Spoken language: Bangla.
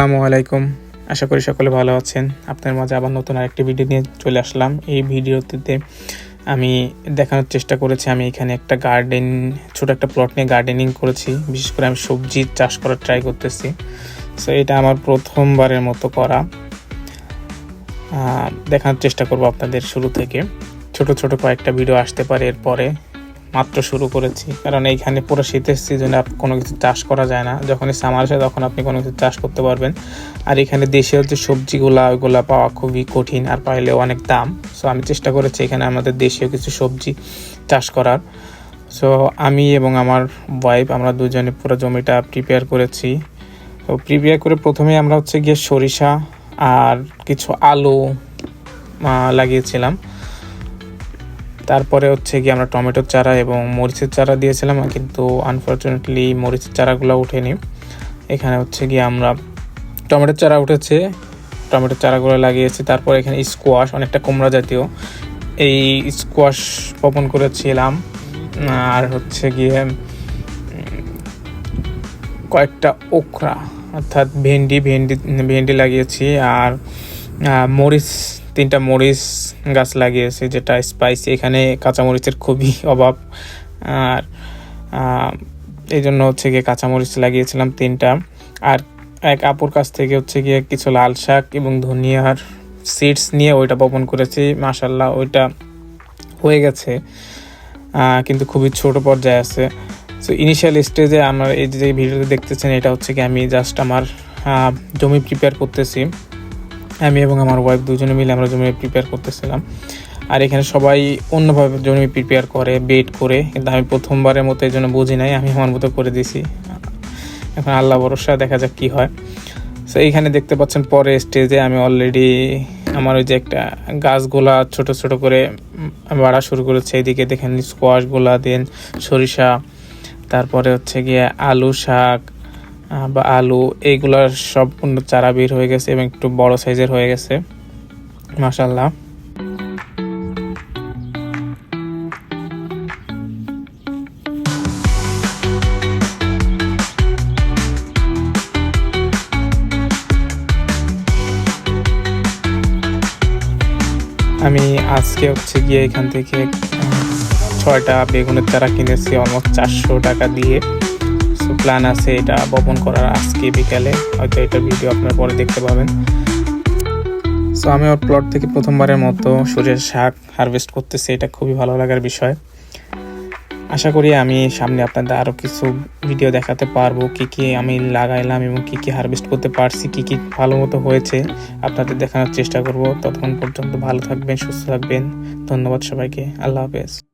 আসসালামু আলাইকুম। আশা করি সকলে ভালো আছেন। আপনার মাঝে আবার নতুন আরেকটি ভিডিও নিয়ে চলে আসলাম। এই ভিডিওটিতে আমি দেখানোর চেষ্টা করেছি, আমি এখানে একটা গার্ডেন ছোট একটা প্লট নিয়ে গার্ডেনিং করেছি। বিশেষ করে আমি সবজি চাষ করার ট্রাই করতেছি। সো এটা আমার প্রথমবারের মতো করা। দেখানোর চেষ্টা করব আপনাদের শুরু থেকে। ছোট ছোট কয়েকটা ভিডিও আসতে পারে এরপরে। মাত্র শুরু করেছি। কারণ এইখানে পুরো শীতের সিজনে কোনো কিছু চাষ করা যায় না। যখনই সামার আসে তখন আপনি কোনো কিছু চাষ করতে পারবেন। আর এখানে দেশীয় যে সবজিগুলা, ওইগুলা পাওয়া খুবই কঠিন আর পাইলেও অনেক দাম। সো আমি চেষ্টা করেছি এখানে আমাদের দেশীয় কিছু সবজি চাষ করার। সো আমি এবং আমার ওয়াইফ আমরা দুজনে পুরো জমিটা প্রিপেয়ার করেছি। তো প্রিপেয়ার করে প্রথমে আমরা হচ্ছে গিয়ে সরিষা আর কিছু আলু লাগিয়েছিলাম। তারপরে হচ্ছে গিয়ে আমরা টমেটোর চারা এবং মরিচের চারা দিয়েছিলাম, কিন্তু আনফর্চুনেটলি মরিচের চারাগুলো ওঠেনি। এখানে হচ্ছে গিয়ে আমরা টমেটোর চারা উঠেছে, টমেটোর চারাগুলো লাগিয়েছি, তারপর এখানে স্কোয়াশ অনেকটা কুমড়া জাতীয়। এই স্কোয়াশ বপন করেছিলাম, আর হচ্ছে গিয়ে কয়েকটা ওখরা, অর্থাৎ ভেন্ডি ভেন্ডি ভেন্ডি লাগিয়েছি, আর মরিচ তিনটা মরিচ গাছ লাগিয়েছি, যেটা স্পাইসি এখানে কাঁচামরিচের খুবই অভাব। আর এই জন্য হচ্ছে গিয়ে কাঁচামরিচ লাগিয়েছিলাম তিনটা। আর এক আপুর কাছ থেকে হচ্ছে গিয়ে কিছু লাল শাক এবং ধনিয়ার সিডস নিয়ে ওইটা বপন করেছি। মাসাল্লাহ ওইটা হয়ে গেছে। কিন্তু খুবই ছোট পর্যায়ে আছে। সো ইনিশিয়াল স্টেজে আমার এই যে ভিডিওতে দেখতেছেন, এটা হচ্ছে কি আমি জাস্ট আমার জমি প্রিপেয়ার করতেছি। আমি এবং আমার ওয়াইফ দুজনে মিলে আমরা জমি প্রিপেয়ার করতেছিলাম। আর এখানে সবাই অন্যভাবে জমি প্রিপেয়ার করে বেট করে, কিন্তু আমি প্রথমবারের মতো এই জন্য বুঝি নাই, আমি আমার মতো করে দিছি। এখন আল্লাহ ভরসা, দেখা যাক কি হয়। সো এইখানে দেখতে পাচ্ছেন পরে স্টেজে আমি অলরেডি আমার ওই যে একটা গাছগুলা ছোট ছোট করে বাড়া শুরু করেছে। এইদিকে দেখেন স্কোয়াশগুলা দেন সরিষা, তারপরে হচ্ছে গিয়ে আলু শাক বা আলু, এইগুলার সম্পূর্ণ চারা বের হয়ে গেছে এবং একটু বড় সাইজের হয়ে গেছে। মাশাল্লাহ আমি আজকে হচ্ছে গিয়ে এখান থেকে ছয়টা বেগুনের চারা কিনেছি অলমোস্ট চারশো টাকা দিয়ে। প্ল্যান আছে, এটা বপন করার আজকে বিকালে। হয়তো এটা ভিডিও আপনার পরে দেখতে পাবেন। সো আমি ওর প্লট থেকে প্রথমবারের মতো সূর্যের শাক হারভেস্ট করতেছি, এটা খুবই ভালো লাগার বিষয়। আশা করি আমি সামনে আপনাদের আরও কিছু ভিডিও দেখাতে পারব, কি কি আমি লাগাইলাম এবং কি কি হারভেস্ট করতে পারছি, কি কি ভালো মতো হয়েছে। আপনাদের দেখানোর চেষ্টা করব। ততক্ষণ পর্যন্ত ভালো থাকবেন, সুস্থ থাকবেন। ধন্যবাদ সবাইকে। আল্লাহ হাফেজ।